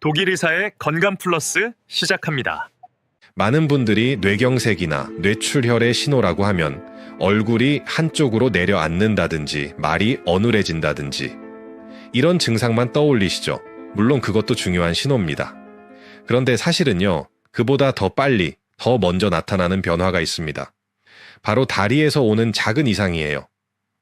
독일 의사의 건강 플러스 시작합니다. 많은 분들이 뇌경색이나 뇌출혈의 신호라고 하면 얼굴이 한쪽으로 내려앉는다든지 말이 어눌해진다든지 이런 증상만 떠올리시죠. 물론 그것도 중요한 신호입니다. 그런데 사실은요, 그보다 더 빨리, 더 먼저 나타나는 변화가 있습니다. 바로 다리에서 오는 작은 이상이에요.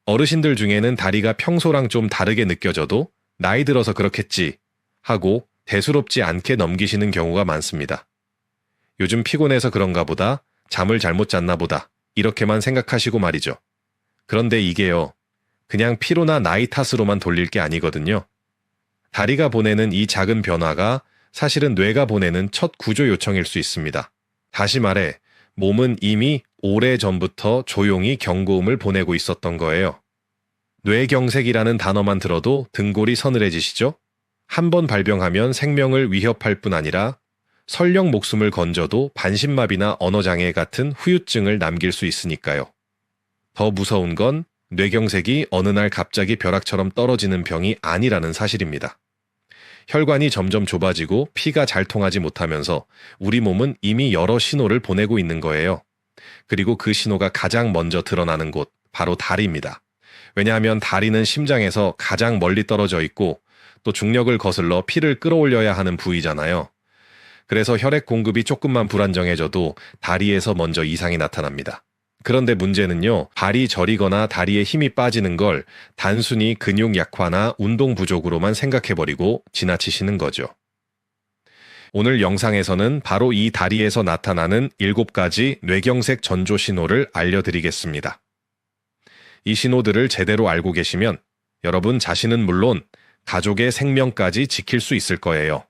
어르신들 중에는 다리가 평소랑 좀 다르게 느껴져도 나이 들어서 그렇겠지 하고 대수롭지 않게 넘기시는 경우가 많습니다. 요즘 피곤해서 그런가 보다, 잠을 잘못 잤나 보다, 이렇게만 생각하시고 말이죠. 그런데 이게요, 그냥 피로나 나이 탓으로만 돌릴 게 아니거든요. 다리가 보내는 이 작은 변화가 사실은 뇌가 보내는 첫 구조 요청일 수 있습니다. 다시 말해, 몸은 이미 오래 전부터 조용히 경고음을 보내고 있었던 거예요. 뇌경색이라는 단어만 들어도 등골이 서늘해지시죠? 한 번 발병하면 생명을 위협할 뿐 아니라 설령 목숨을 건져도 반신마비나 언어장애 같은 후유증을 남길 수 있으니까요. 더 무서운 건 뇌경색이 어느 날 갑자기 벼락처럼 떨어지는 병이 아니라는 사실입니다. 혈관이 점점 좁아지고 피가 잘 통하지 못하면서 우리 몸은 이미 여러 신호를 보내고 있는 거예요. 그리고 그 신호가 가장 먼저 드러나는 곳, 바로 다리입니다. 왜냐하면 다리는 심장에서 가장 멀리 떨어져 있고 또 중력을 거슬러 피를 끌어올려야 하는 부위잖아요. 그래서 혈액 공급이 조금만 불안정해져도 다리에서 먼저 이상이 나타납니다. 그런데 문제는요, 발이 저리거나 다리에 힘이 빠지는 걸 단순히 근육 약화나 운동 부족으로만 생각해버리고 지나치시는 거죠. 오늘 영상에서는 바로 이 다리에서 나타나는 7가지 뇌경색 전조 신호를 알려드리겠습니다. 이 신호들을 제대로 알고 계시면 여러분 자신은 물론 가족의 생명까지 지킬 수 있을 거예요.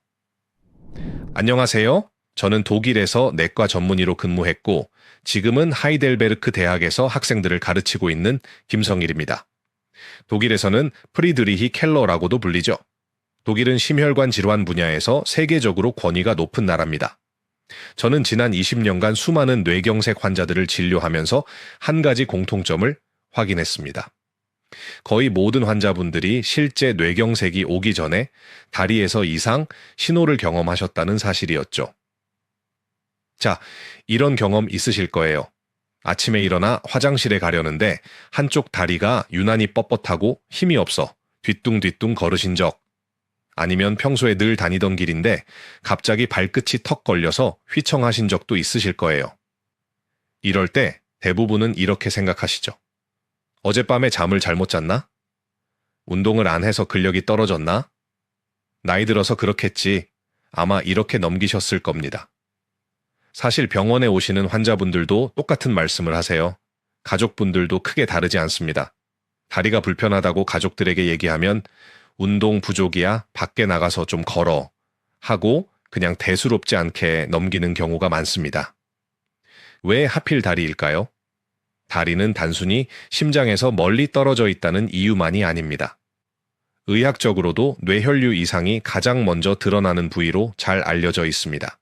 안녕하세요. 저는 독일에서 내과 전문의로 근무했고 지금은 하이델베르크 대학에서 학생들을 가르치고 있는 김성일입니다. 독일에서는 프리드리히 켈러라고도 불리죠. 독일은 심혈관 질환 분야에서 세계적으로 권위가 높은 나라입니다. 저는 지난 20년간 수많은 뇌경색 환자들을 진료하면서 한 가지 공통점을 확인했습니다. 거의 모든 환자분들이 실제 뇌경색이 오기 전에 다리에서 이상 신호를 경험하셨다는 사실이었죠. 자, 이런 경험 있으실 거예요. 아침에 일어나 화장실에 가려는데 한쪽 다리가 유난히 뻣뻣하고 힘이 없어 뒤뚱뒤뚱 걸으신 적. 아니면 평소에 늘 다니던 길인데 갑자기 발끝이 턱 걸려서 휘청하신 적도 있으실 거예요. 이럴 때 대부분은 이렇게 생각하시죠. 어젯밤에 잠을 잘못 잤나? 운동을 안 해서 근력이 떨어졌나? 나이 들어서 그렇겠지. 아마 이렇게 넘기셨을 겁니다. 사실 병원에 오시는 환자분들도 똑같은 말씀을 하세요. 가족분들도 크게 다르지 않습니다. 다리가 불편하다고 가족들에게 얘기하면 운동 부족이야 밖에 나가서 좀 걸어 하고 그냥 대수롭지 않게 넘기는 경우가 많습니다. 왜 하필 다리일까요? 다리는 단순히 심장에서 멀리 떨어져 있다는 이유만이 아닙니다. 의학적으로도 뇌혈류 이상이 가장 먼저 드러나는 부위로 잘 알려져 있습니다.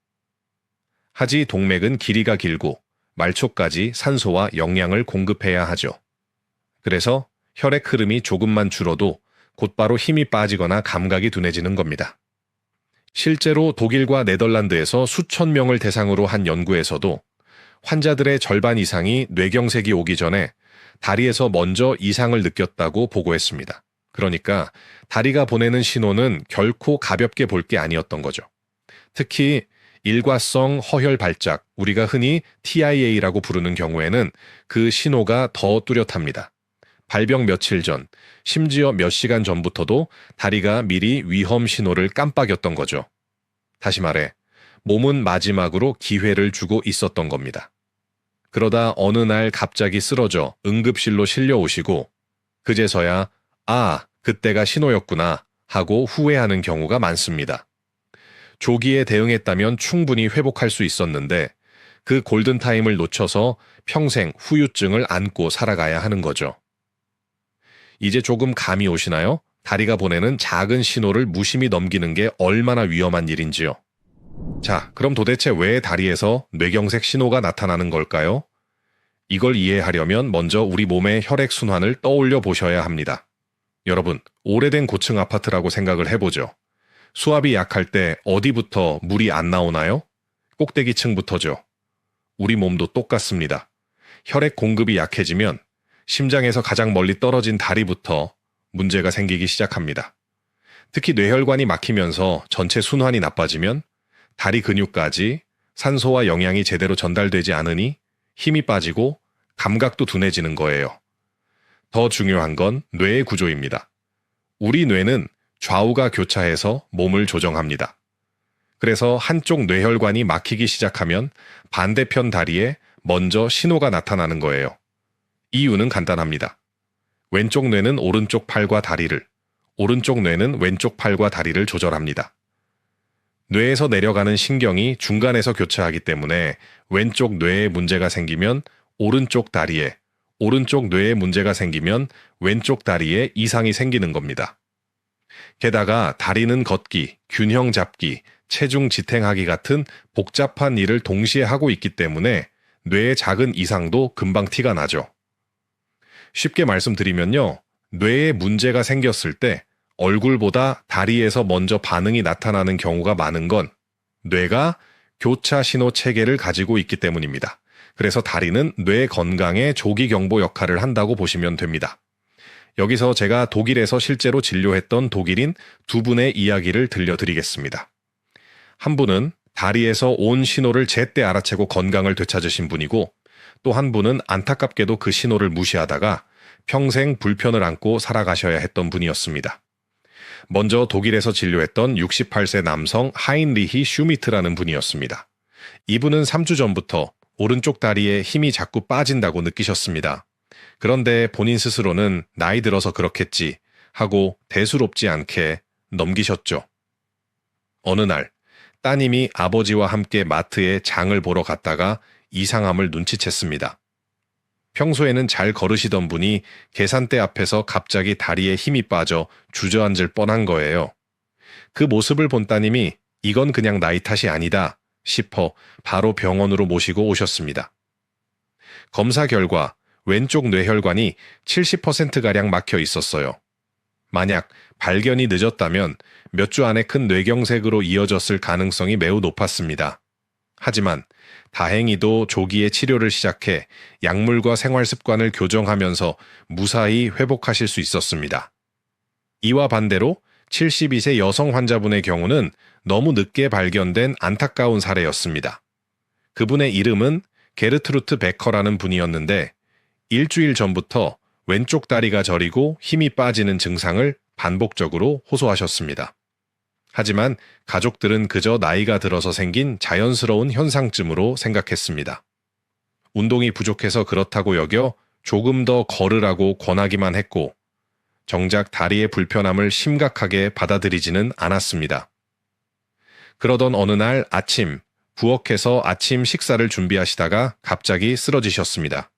하지 동맥은 길이가 길고 말초까지 산소와 영양을 공급해야 하죠. 그래서 혈액 흐름이 조금만 줄어도 곧바로 힘이 빠지거나 감각이 둔해지는 겁니다. 실제로 독일과 네덜란드에서 수천 명을 대상으로 한 연구에서도 환자들의 절반 이상이 뇌경색이 오기 전에 다리에서 먼저 이상을 느꼈다고 보고했습니다. 그러니까 다리가 보내는 신호는 결코 가볍게 볼 게 아니었던 거죠. 특히 일과성 허혈 발작, 우리가 흔히 TIA라고 부르는 경우에는 그 신호가 더 뚜렷합니다. 발병 며칠 전, 심지어 몇 시간 전부터도 다리가 미리 위험 신호를 깜빡였던 거죠. 다시 말해, 몸은 마지막으로 기회를 주고 있었던 겁니다. 그러다 어느 날 갑자기 쓰러져 응급실로 실려오시고, 그제서야, 아, 그때가 신호였구나 하고 후회하는 경우가 많습니다. 조기에 대응했다면 충분히 회복할 수 있었는데, 그 골든타임을 놓쳐서 평생 후유증을 안고 살아가야 하는 거죠. 이제 조금 감이 오시나요? 다리가 보내는 작은 신호를 무심히 넘기는 게 얼마나 위험한 일인지요. 자, 그럼 도대체 왜 다리에서 뇌경색 신호가 나타나는 걸까요? 이걸 이해하려면 먼저 우리 몸의 혈액 순환을 떠올려 보셔야 합니다. 여러분, 오래된 고층 아파트라고 생각을 해보죠. 수압이 약할 때 어디부터 물이 안 나오나요? 꼭대기층부터죠. 우리 몸도 똑같습니다. 혈액 공급이 약해지면 심장에서 가장 멀리 떨어진 다리부터 문제가 생기기 시작합니다. 특히 뇌혈관이 막히면서 전체 순환이 나빠지면 다리 근육까지 산소와 영양이 제대로 전달되지 않으니 힘이 빠지고 감각도 둔해지는 거예요. 더 중요한 건 뇌의 구조입니다. 우리 뇌는 좌우가 교차해서 몸을 조정합니다. 그래서 한쪽 뇌혈관이 막히기 시작하면 반대편 다리에 먼저 신호가 나타나는 거예요. 이유는 간단합니다. 왼쪽 뇌는 오른쪽 팔과 다리를, 오른쪽 뇌는 왼쪽 팔과 다리를 조절합니다. 뇌에서 내려가는 신경이 중간에서 교차하기 때문에 왼쪽 뇌에 문제가 생기면 오른쪽 다리에, 오른쪽 뇌에 문제가 생기면 왼쪽 다리에 이상이 생기는 겁니다. 게다가 다리는 걷기, 균형 잡기, 체중 지탱하기 같은 복잡한 일을 동시에 하고 있기 때문에 뇌의 작은 이상도 금방 티가 나죠. 쉽게 말씀드리면요. 뇌에 문제가 생겼을 때 얼굴보다 다리에서 먼저 반응이 나타나는 경우가 많은 건 뇌가 교차 신호 체계를 가지고 있기 때문입니다. 그래서 다리는 뇌 건강의 조기 경보 역할을 한다고 보시면 됩니다. 여기서 제가 독일에서 실제로 진료했던 독일인 두 분의 이야기를 들려드리겠습니다. 한 분은 다리에서 온 신호를 제때 알아채고 건강을 되찾으신 분이고 또 한 분은 안타깝게도 그 신호를 무시하다가 평생 불편을 안고 살아가셔야 했던 분이었습니다. 먼저 독일에서 진료했던 68세 남성 하인리히 슈미트라는 분이었습니다. 이분은 3주 전부터 오른쪽 다리에 힘이 자꾸 빠진다고 느끼셨습니다. 그런데 본인 스스로는 나이 들어서 그렇겠지 하고 대수롭지 않게 넘기셨죠. 어느 날 따님이 아버지와 함께 마트에 장을 보러 갔다가 이상함을 눈치챘습니다. 평소에는 잘 걸으시던 분이 계산대 앞에서 갑자기 다리에 힘이 빠져 주저앉을 뻔한 거예요. 그 모습을 본 따님이 이건 그냥 나이 탓이 아니다 싶어 바로 병원으로 모시고 오셨습니다. 검사 결과 왼쪽 뇌혈관이 70%가량 막혀 있었어요. 만약 발견이 늦었다면 몇 주 안에 큰 뇌경색으로 이어졌을 가능성이 매우 높았습니다. 하지만 다행히도 조기에 치료를 시작해 약물과 생활 습관을 교정하면서 무사히 회복하실 수 있었습니다. 이와 반대로 72세 여성 환자분의 경우는 너무 늦게 발견된 안타까운 사례였습니다. 그분의 이름은 게르트루트 베커라는 분이었는데 일주일 전부터 왼쪽 다리가 저리고 힘이 빠지는 증상을 반복적으로 호소하셨습니다. 하지만 가족들은 그저 나이가 들어서 생긴 자연스러운 현상쯤으로 생각했습니다. 운동이 부족해서 그렇다고 여겨 조금 더 걸으라고 권하기만 했고, 정작 다리의 불편함을 심각하게 받아들이지는 않았습니다. 그러던 어느 날 아침, 부엌에서 아침 식사를 준비하시다가 갑자기 쓰러지셨습니다.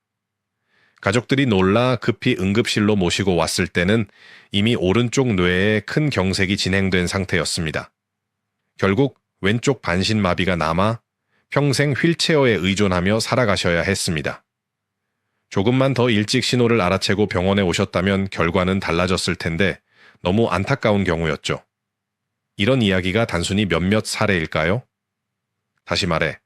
가족들이 놀라 급히 응급실로 모시고 왔을 때는 이미 오른쪽 뇌에 큰 경색이 진행된 상태였습니다. 결국 왼쪽 반신마비가 남아 평생 휠체어에 의존하며 살아가셔야 했습니다. 조금만 더 일찍 신호를 알아채고 병원에 오셨다면 결과는 달라졌을 텐데 너무 안타까운 경우였죠. 이런 이야기가 단순히 몇몇 사례일까요? 다시 말해,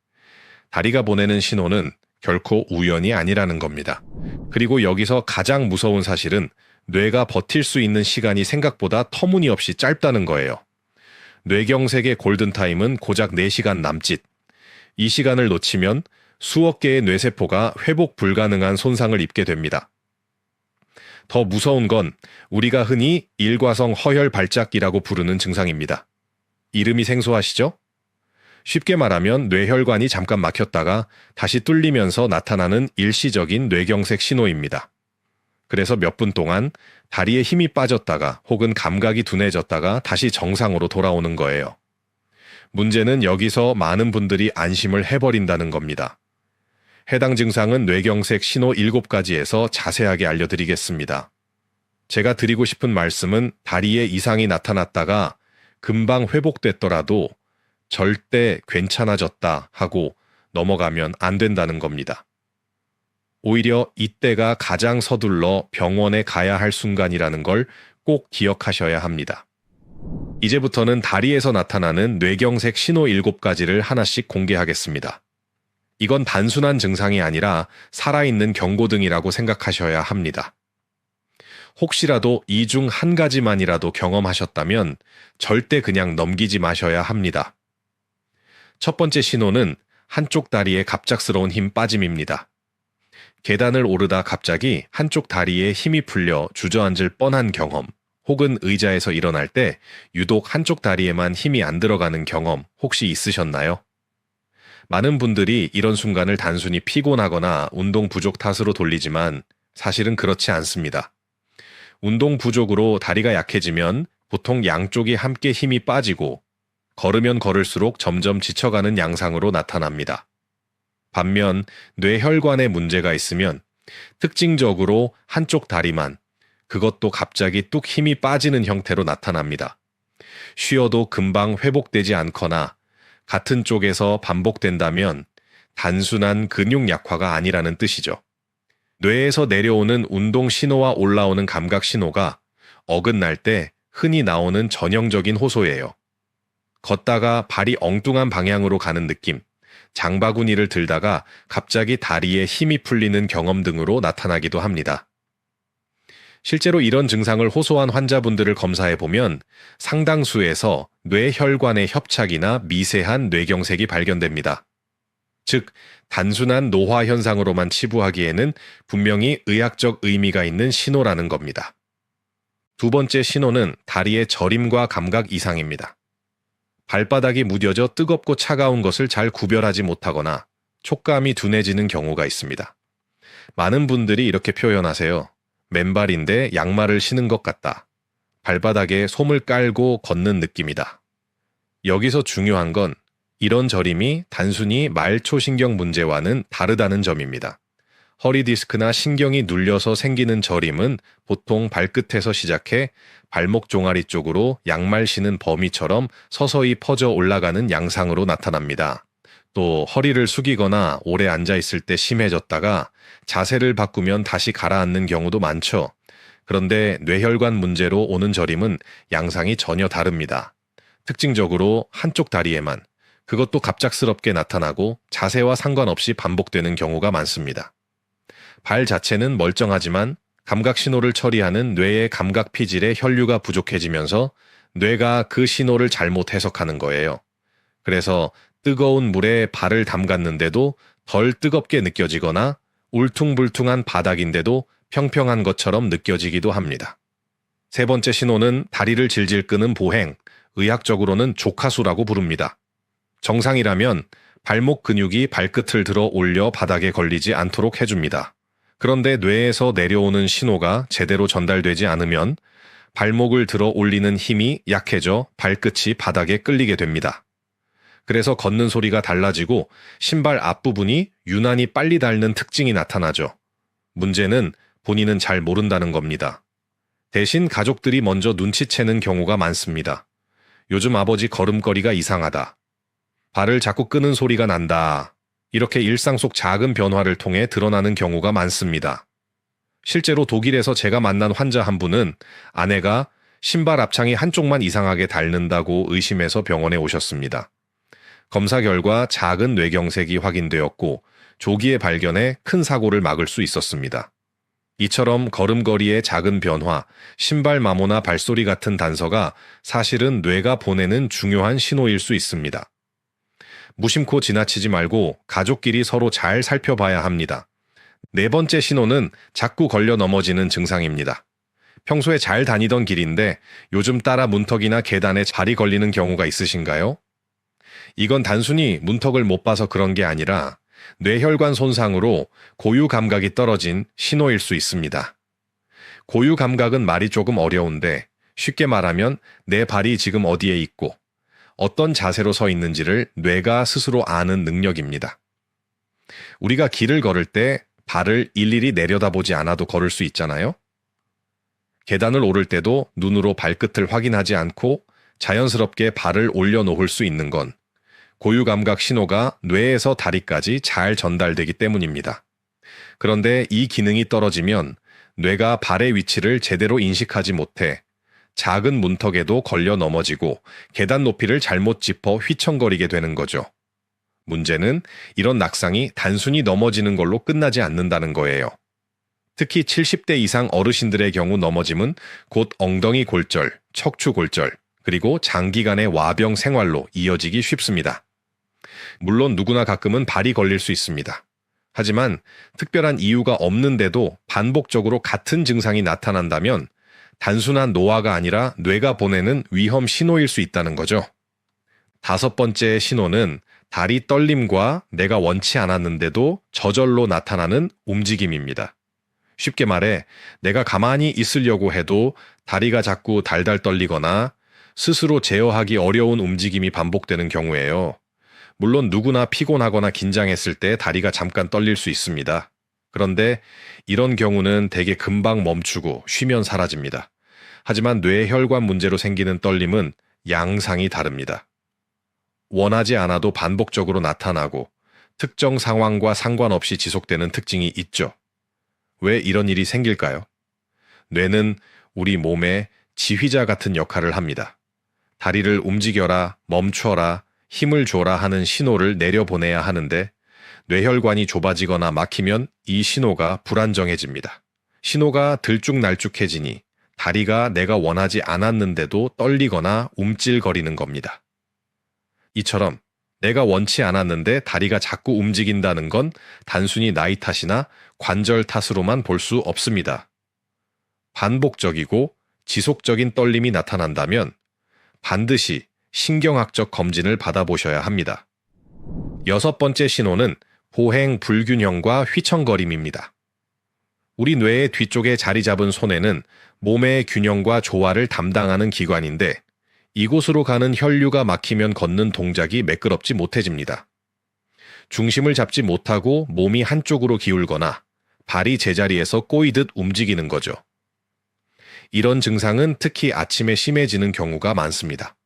다리가 보내는 신호는 결코 우연이 아니라는 겁니다. 그리고 여기서 가장 무서운 사실은 뇌가 버틸 수 있는 시간이 생각보다 터무니없이 짧다는 거예요. 뇌경색의 골든타임은 고작 4시간 남짓. 이 시간을 놓치면 수억 개의 뇌세포가 회복 불가능한 손상을 입게 됩니다. 더 무서운 건 우리가 흔히 일과성 허혈 발작기라고 부르는 증상입니다. 이름이 생소하시죠? 쉽게 말하면 뇌혈관이 잠깐 막혔다가 다시 뚫리면서 나타나는 일시적인 뇌경색 신호입니다. 그래서 몇 분 동안 다리에 힘이 빠졌다가 혹은 감각이 둔해졌다가 다시 정상으로 돌아오는 거예요. 문제는 여기서 많은 분들이 안심을 해버린다는 겁니다. 해당 증상은 뇌경색 신호 7가지에서 자세하게 알려드리겠습니다. 제가 드리고 싶은 말씀은 다리에 이상이 나타났다가 금방 회복됐더라도 절대 괜찮아졌다 하고 넘어가면 안 된다는 겁니다. 오히려 이때가 가장 서둘러 병원에 가야 할 순간이라는 걸 꼭 기억하셔야 합니다. 이제부터는 다리에서 나타나는 뇌경색 신호 7가지를 하나씩 공개하겠습니다. 이건 단순한 증상이 아니라 살아있는 경고등이라고 생각하셔야 합니다. 혹시라도 이 중 한 가지만이라도 경험하셨다면 절대 그냥 넘기지 마셔야 합니다. 첫 번째 신호는 한쪽 다리에 갑작스러운 힘 빠짐입니다. 계단을 오르다 갑자기 한쪽 다리에 힘이 풀려 주저앉을 뻔한 경험, 혹은 의자에서 일어날 때 유독 한쪽 다리에만 힘이 안 들어가는 경험 혹시 있으셨나요? 많은 분들이 이런 순간을 단순히 피곤하거나 운동 부족 탓으로 돌리지만 사실은 그렇지 않습니다. 운동 부족으로 다리가 약해지면 보통 양쪽이 함께 힘이 빠지고 걸으면 걸을수록 점점 지쳐가는 양상으로 나타납니다. 반면 뇌혈관에 문제가 있으면 특징적으로 한쪽 다리만 그것도 갑자기 뚝 힘이 빠지는 형태로 나타납니다. 쉬어도 금방 회복되지 않거나 같은 쪽에서 반복된다면 단순한 근육 약화가 아니라는 뜻이죠. 뇌에서 내려오는 운동 신호와 올라오는 감각 신호가 어긋날 때 흔히 나오는 전형적인 호소예요. 걷다가 발이 엉뚱한 방향으로 가는 느낌, 장바구니를 들다가 갑자기 다리에 힘이 풀리는 경험 등으로 나타나기도 합니다. 실제로 이런 증상을 호소한 환자분들을 검사해 보면 상당수에서 뇌혈관의 협착이나 미세한 뇌경색이 발견됩니다. 즉, 단순한 노화 현상으로만 치부하기에는 분명히 의학적 의미가 있는 신호라는 겁니다. 두 번째 신호는 다리의 저림과 감각 이상입니다. 발바닥이 무뎌져 뜨겁고 차가운 것을 잘 구별하지 못하거나 촉감이 둔해지는 경우가 있습니다. 많은 분들이 이렇게 표현하세요. 맨발인데 양말을 신은 것 같다. 발바닥에 솜을 깔고 걷는 느낌이다. 여기서 중요한 건 이런 저림이 단순히 말초신경 문제와는 다르다는 점입니다. 허리 디스크나 신경이 눌려서 생기는 저림은 보통 발끝에서 시작해 발목 종아리 쪽으로 양말 신은 범위처럼 서서히 퍼져 올라가는 양상으로 나타납니다. 또 허리를 숙이거나 오래 앉아 있을 때 심해졌다가 자세를 바꾸면 다시 가라앉는 경우도 많죠. 그런데 뇌혈관 문제로 오는 저림은 양상이 전혀 다릅니다. 특징적으로 한쪽 다리에만 그것도 갑작스럽게 나타나고 자세와 상관없이 반복되는 경우가 많습니다. 발 자체는 멀쩡하지만 감각 신호를 처리하는 뇌의 감각 피질에 혈류가 부족해지면서 뇌가 그 신호를 잘못 해석하는 거예요. 그래서 뜨거운 물에 발을 담갔는데도 덜 뜨겁게 느껴지거나 울퉁불퉁한 바닥인데도 평평한 것처럼 느껴지기도 합니다. 세 번째 신호는 다리를 질질 끄는 보행, 의학적으로는 조카수라고 부릅니다. 정상이라면 발목 근육이 발끝을 들어 올려 바닥에 걸리지 않도록 해줍니다. 그런데 뇌에서 내려오는 신호가 제대로 전달되지 않으면 발목을 들어 올리는 힘이 약해져 발끝이 바닥에 끌리게 됩니다. 그래서 걷는 소리가 달라지고 신발 앞부분이 유난히 빨리 닳는 특징이 나타나죠. 문제는 본인은 잘 모른다는 겁니다. 대신 가족들이 먼저 눈치채는 경우가 많습니다. 요즘 아버지 걸음걸이가 이상하다. 발을 자꾸 끄는 소리가 난다. 이렇게 일상 속 작은 변화를 통해 드러나는 경우가 많습니다. 실제로 독일에서 제가 만난 환자 한 분은 아내가 신발 앞창이 한쪽만 이상하게 닳는다고 의심해서 병원에 오셨습니다. 검사 결과 작은 뇌경색이 확인되었고 조기에 발견해 큰 사고를 막을 수 있었습니다. 이처럼 걸음걸이의 작은 변화, 신발 마모나 발소리 같은 단서가 사실은 뇌가 보내는 중요한 신호일 수 있습니다. 무심코 지나치지 말고 가족끼리 서로 잘 살펴봐야 합니다. 네 번째 신호는 자꾸 걸려 넘어지는 증상입니다. 평소에 잘 다니던 길인데 요즘 따라 문턱이나 계단에 자리 걸리는 경우가 있으신가요? 이건 단순히 문턱을 못 봐서 그런 게 아니라 뇌혈관 손상으로 고유 감각이 떨어진 신호일 수 있습니다. 고유 감각은 말이 조금 어려운데 쉽게 말하면 내 발이 지금 어디에 있고 어떤 자세로 서 있는지를 뇌가 스스로 아는 능력입니다. 우리가 길을 걸을 때 발을 일일이 내려다보지 않아도 걸을 수 있잖아요? 계단을 오를 때도 눈으로 발끝을 확인하지 않고 자연스럽게 발을 올려놓을 수 있는 건 고유 감각 신호가 뇌에서 다리까지 잘 전달되기 때문입니다. 그런데 이 기능이 떨어지면 뇌가 발의 위치를 제대로 인식하지 못해 작은 문턱에도 걸려 넘어지고 계단 높이를 잘못 짚어 휘청거리게 되는 거죠. 문제는 이런 낙상이 단순히 넘어지는 걸로 끝나지 않는다는 거예요. 특히 70대 이상 어르신들의 경우 넘어짐은 곧 엉덩이 골절, 척추 골절, 그리고 장기간의 와병 생활로 이어지기 쉽습니다. 물론 누구나 가끔은 발이 걸릴 수 있습니다. 하지만 특별한 이유가 없는데도 반복적으로 같은 증상이 나타난다면 단순한 노화가 아니라 뇌가 보내는 위험 신호일 수 있다는 거죠. 다섯 번째 신호는 다리 떨림과 내가 원치 않았는데도 저절로 나타나는 움직임입니다. 쉽게 말해 내가 가만히 있으려고 해도 다리가 자꾸 달달 떨리거나 스스로 제어하기 어려운 움직임이 반복되는 경우에요. 물론 누구나 피곤하거나 긴장했을 때 다리가 잠깐 떨릴 수 있습니다. 그런데 이런 경우는 대개 금방 멈추고 쉬면 사라집니다. 하지만 뇌혈관 문제로 생기는 떨림은 양상이 다릅니다. 원하지 않아도 반복적으로 나타나고 특정 상황과 상관없이 지속되는 특징이 있죠. 왜 이런 일이 생길까요? 뇌는 우리 몸의 지휘자 같은 역할을 합니다. 다리를 움직여라, 멈춰라, 힘을 줘라 하는 신호를 내려보내야 하는데 뇌혈관이 좁아지거나 막히면 이 신호가 불안정해집니다. 신호가 들쭉날쭉해지니 다리가 내가 원하지 않았는데도 떨리거나 움찔거리는 겁니다. 이처럼 내가 원치 않았는데 다리가 자꾸 움직인다는 건 단순히 나이 탓이나 관절 탓으로만 볼 수 없습니다. 반복적이고 지속적인 떨림이 나타난다면 반드시 신경학적 검진을 받아보셔야 합니다. 여섯 번째 신호는 보행 불균형과 휘청거림입니다. 우리 뇌의 뒤쪽에 자리 잡은 손에는 몸의 균형과 조화를 담당하는 기관인데 이곳으로 가는 혈류가 막히면 걷는 동작이 매끄럽지 못해집니다. 중심을 잡지 못하고 몸이 한쪽으로 기울거나 발이 제자리에서 꼬이듯 움직이는 거죠. 이런 증상은 특히 아침에 심해지는 경우가 많습니다.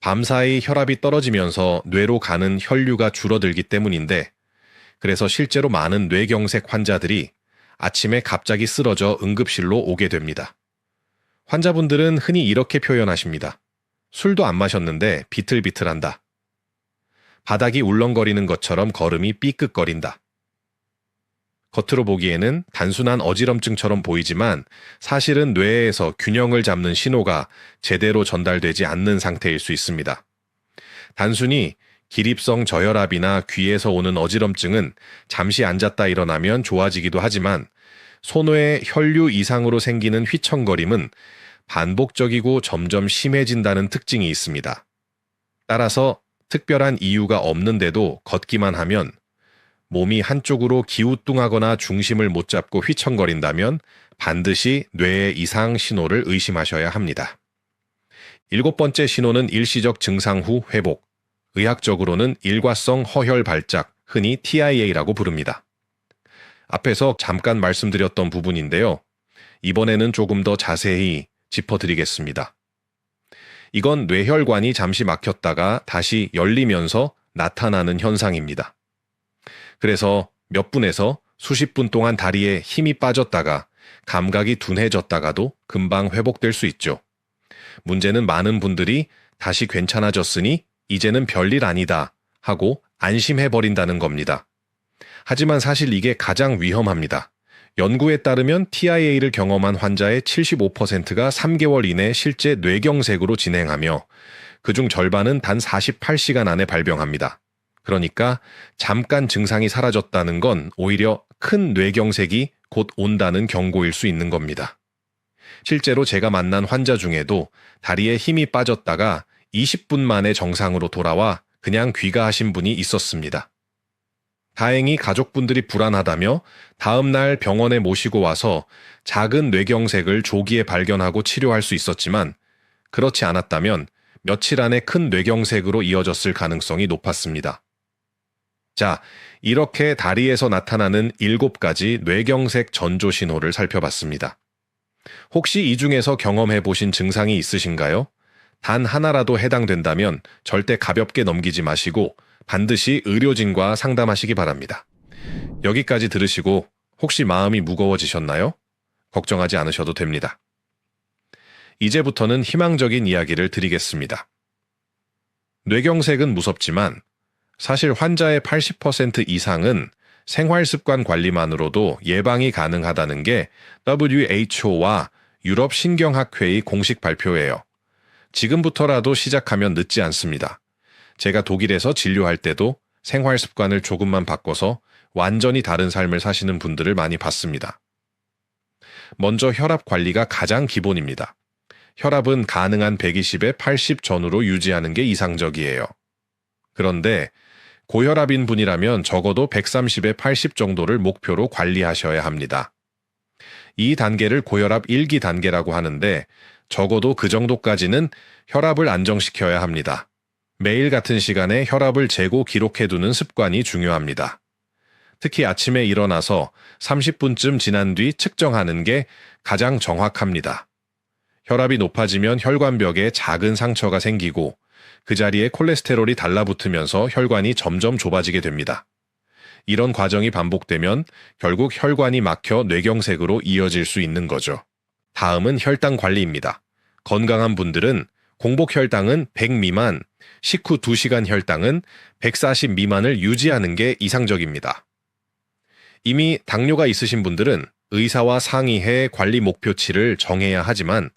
밤사이 혈압이 떨어지면서 뇌로 가는 혈류가 줄어들기 때문인데 그래서 실제로 많은 뇌경색 환자들이 아침에 갑자기 쓰러져 응급실로 오게 됩니다. 환자분들은 흔히 이렇게 표현하십니다. 술도 안 마셨는데 비틀비틀한다. 바닥이 울렁거리는 것처럼 걸음이 삐끗거린다. 겉으로 보기에는 단순한 어지럼증처럼 보이지만 사실은 뇌에서 균형을 잡는 신호가 제대로 전달되지 않는 상태일 수 있습니다. 단순히 기립성 저혈압이나 귀에서 오는 어지럼증은 잠시 앉았다 일어나면 좋아지기도 하지만 손의 혈류 이상으로 생기는 휘청거림은 반복적이고 점점 심해진다는 특징이 있습니다. 따라서 특별한 이유가 없는데도 걷기만 하면 몸이 한쪽으로 기우뚱하거나 중심을 못 잡고 휘청거린다면 반드시 뇌의 이상 신호를 의심하셔야 합니다. 일곱 번째 신호는 일시적 증상 후 회복, 의학적으로는 일과성 허혈 발작, 흔히 TIA라고 부릅니다. 앞에서 잠깐 말씀드렸던 부분인데요. 이번에는 조금 더 자세히 짚어드리겠습니다. 이건 뇌혈관이 잠시 막혔다가 다시 열리면서 나타나는 현상입니다. 그래서 몇 분에서 수십 분 동안 다리에 힘이 빠졌다가 감각이 둔해졌다가도 금방 회복될 수 있죠. 문제는 많은 분들이 다시 괜찮아졌으니 이제는 별일 아니다 하고 안심해 버린다는 겁니다. 하지만 사실 이게 가장 위험합니다. 연구에 따르면 TIA를 경험한 환자의 75%가 3개월 이내 실제 뇌경색으로 진행하며 그중 절반은 단 48시간 안에 발병합니다. 그러니까 잠깐 증상이 사라졌다는 건 오히려 큰 뇌경색이 곧 온다는 경고일 수 있는 겁니다. 실제로 제가 만난 환자 중에도 다리에 힘이 빠졌다가 20분 만에 정상으로 돌아와 그냥 귀가하신 분이 있었습니다. 다행히 가족분들이 불안하다며 다음날 병원에 모시고 와서 작은 뇌경색을 조기에 발견하고 치료할 수 있었지만 그렇지 않았다면 며칠 안에 큰 뇌경색으로 이어졌을 가능성이 높았습니다. 자, 이렇게 다리에서 나타나는 7가지 뇌경색 전조 신호를 살펴봤습니다. 혹시 이 중에서 경험해 보신 증상이 있으신가요? 단 하나라도 해당된다면 절대 가볍게 넘기지 마시고 반드시 의료진과 상담하시기 바랍니다. 여기까지 들으시고 혹시 마음이 무거워지셨나요? 걱정하지 않으셔도 됩니다. 이제부터는 희망적인 이야기를 드리겠습니다. 뇌경색은 무섭지만 사실 환자의 80% 이상은 생활 습관 관리만으로도 예방이 가능하다는 게 WHO와 유럽 신경학회의 공식 발표예요. 지금부터라도 시작하면 늦지 않습니다. 제가 독일에서 진료할 때도 생활 습관을 조금만 바꿔서 완전히 다른 삶을 사시는 분들을 많이 봤습니다. 먼저 혈압 관리가 가장 기본입니다. 혈압은 가능한 120에 80 전후로 유지하는 게 이상적이에요. 그런데 고혈압인 분이라면 적어도 130에 80 정도를 목표로 관리하셔야 합니다. 이 단계를 고혈압 1기 단계라고 하는데 적어도 그 정도까지는 혈압을 안정시켜야 합니다. 매일 같은 시간에 혈압을 재고 기록해두는 습관이 중요합니다. 특히 아침에 일어나서 30분쯤 지난 뒤 측정하는 게 가장 정확합니다. 혈압이 높아지면 혈관벽에 작은 상처가 생기고 그 자리에 콜레스테롤이 달라붙으면서 혈관이 점점 좁아지게 됩니다. 이런 과정이 반복되면 결국 혈관이 막혀 뇌경색으로 이어질 수 있는 거죠. 다음은 혈당 관리입니다. 건강한 분들은 공복 혈당은 100 미만, 식후 2시간 혈당은 140 미만을 유지하는 게 이상적입니다. 이미 당뇨가 있으신 분들은 의사와 상의해 관리 목표치를 정해야 하지만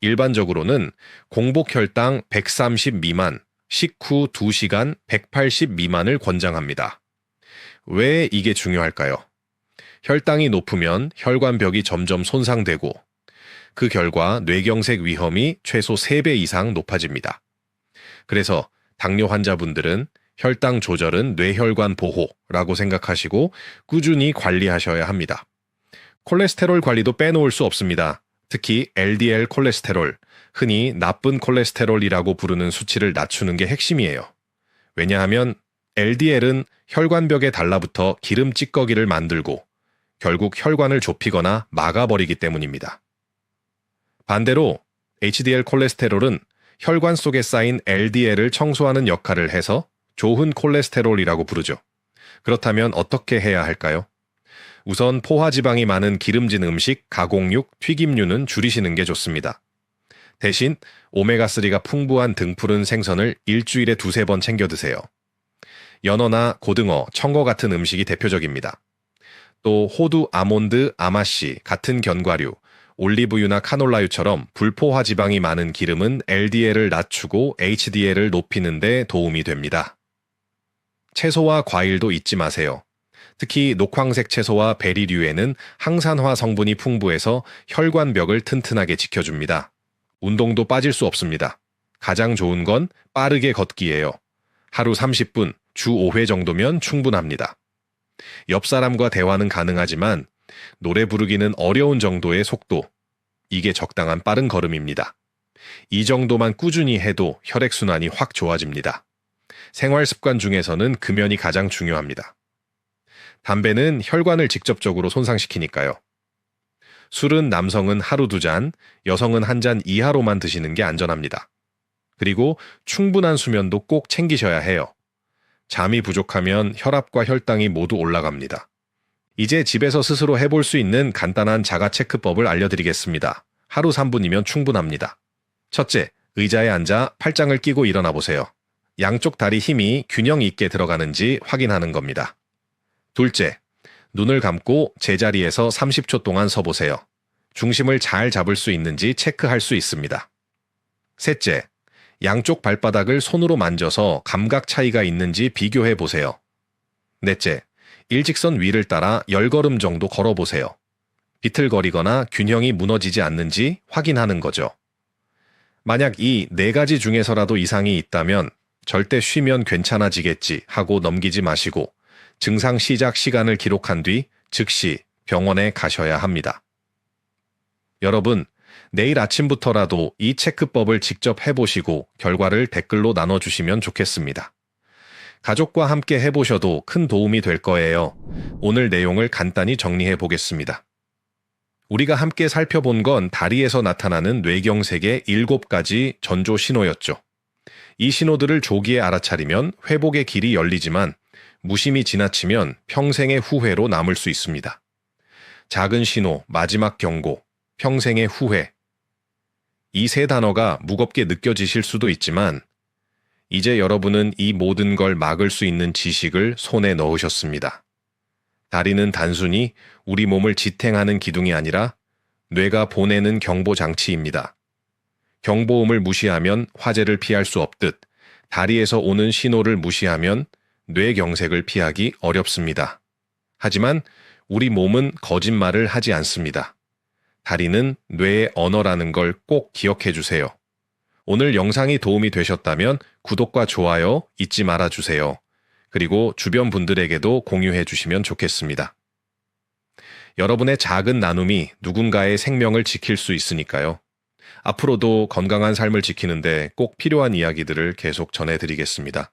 일반적으로는 공복 혈당 130 미만, 식후 2시간 180 미만을 권장합니다. 왜 이게 중요할까요? 혈당이 높으면 혈관벽이 점점 손상되고 그 결과 뇌경색 위험이 최소 3배 이상 높아집니다. 그래서 당뇨 환자분들은 혈당 조절은 뇌혈관 보호라고 생각하시고 꾸준히 관리하셔야 합니다. 콜레스테롤 관리도 빼놓을 수 없습니다. 특히 LDL 콜레스테롤, 흔히 나쁜 콜레스테롤이라고 부르는 수치를 낮추는 게 핵심이에요. 왜냐하면 LDL은 혈관벽에 달라붙어 기름 찌꺼기를 만들고 결국 혈관을 좁히거나 막아버리기 때문입니다. 반대로 HDL 콜레스테롤은 혈관 속에 쌓인 LDL을 청소하는 역할을 해서 좋은 콜레스테롤이라고 부르죠. 그렇다면 어떻게 해야 할까요? 우선 포화지방이 많은 기름진 음식, 가공육, 튀김류는 줄이시는 게 좋습니다. 대신 오메가3가 풍부한 등푸른 생선을 일주일에 두세 번 챙겨 드세요. 연어나 고등어, 청어 같은 음식이 대표적입니다. 또 호두, 아몬드, 아마씨 같은 견과류, 올리브유나 카놀라유처럼 불포화 지방이 많은 기름은 LDL을 낮추고 HDL을 높이는 데 도움이 됩니다. 채소와 과일도 잊지 마세요. 특히 녹황색 채소와 베리류에는 항산화 성분이 풍부해서 혈관벽을 튼튼하게 지켜줍니다. 운동도 빠질 수 없습니다. 가장 좋은 건 빠르게 걷기예요. 하루 30분, 주 5회 정도면 충분합니다. 옆 사람과 대화는 가능하지만 노래 부르기는 어려운 정도의 속도. 이게 적당한 빠른 걸음입니다. 이 정도만 꾸준히 해도 혈액순환이 확 좋아집니다. 생활 습관 중에서는 금연이 가장 중요합니다. 담배는 혈관을 직접적으로 손상시키니까요. 술은 남성은 하루 두 잔, 여성은 한 잔 이하로만 드시는 게 안전합니다. 그리고 충분한 수면도 꼭 챙기셔야 해요. 잠이 부족하면 혈압과 혈당이 모두 올라갑니다. 이제 집에서 스스로 해볼 수 있는 간단한 자가 체크법을 알려드리겠습니다. 하루 3분이면 충분합니다. 첫째, 의자에 앉아 팔짱을 끼고 일어나 보세요. 양쪽 다리 힘이 균형 있게 들어가는지 확인하는 겁니다. 둘째, 눈을 감고 제자리에서 30초 동안 서보세요. 중심을 잘 잡을 수 있는지 체크할 수 있습니다. 셋째, 양쪽 발바닥을 손으로 만져서 감각 차이가 있는지 비교해 보세요. 넷째, 일직선 위를 따라 10걸음 정도 걸어보세요. 비틀거리거나 균형이 무너지지 않는지 확인하는 거죠. 만약 이 네 가지 중에서라도 이상이 있다면 절대 쉬면 괜찮아지겠지 하고 넘기지 마시고 증상 시작 시간을 기록한 뒤 즉시 병원에 가셔야 합니다. 여러분, 내일 아침부터라도 이 체크법을 직접 해보시고 결과를 댓글로 나눠주시면 좋겠습니다. 가족과 함께 해보셔도 큰 도움이 될 거예요. 오늘 내용을 간단히 정리해 보겠습니다. 우리가 함께 살펴본 건 다리에서 나타나는 뇌경색의 7가지 전조 신호였죠. 이 신호들을 조기에 알아차리면 회복의 길이 열리지만 무심히 지나치면 평생의 후회로 남을 수 있습니다. 작은 신호, 마지막 경고, 평생의 후회. 이 세 단어가 무겁게 느껴지실 수도 있지만 이제 여러분은 이 모든 걸 막을 수 있는 지식을 손에 넣으셨습니다. 다리는 단순히 우리 몸을 지탱하는 기둥이 아니라 뇌가 보내는 경보 장치입니다. 경보음을 무시하면 화재를 피할 수 없듯 다리에서 오는 신호를 무시하면 뇌경색을 피하기 어렵습니다. 하지만 우리 몸은 거짓말을 하지 않습니다. 다리는 뇌의 언어라는 걸 꼭 기억해 주세요. 오늘 영상이 도움이 되셨다면 구독과 좋아요 잊지 말아 주세요. 그리고 주변 분들에게도 공유해 주시면 좋겠습니다. 여러분의 작은 나눔이 누군가의 생명을 지킬 수 있으니까요. 앞으로도 건강한 삶을 지키는데 꼭 필요한 이야기들을 계속 전해드리겠습니다.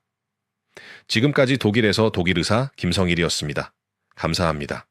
지금까지 독일에서 독일 의사 김성일이었습니다. 감사합니다.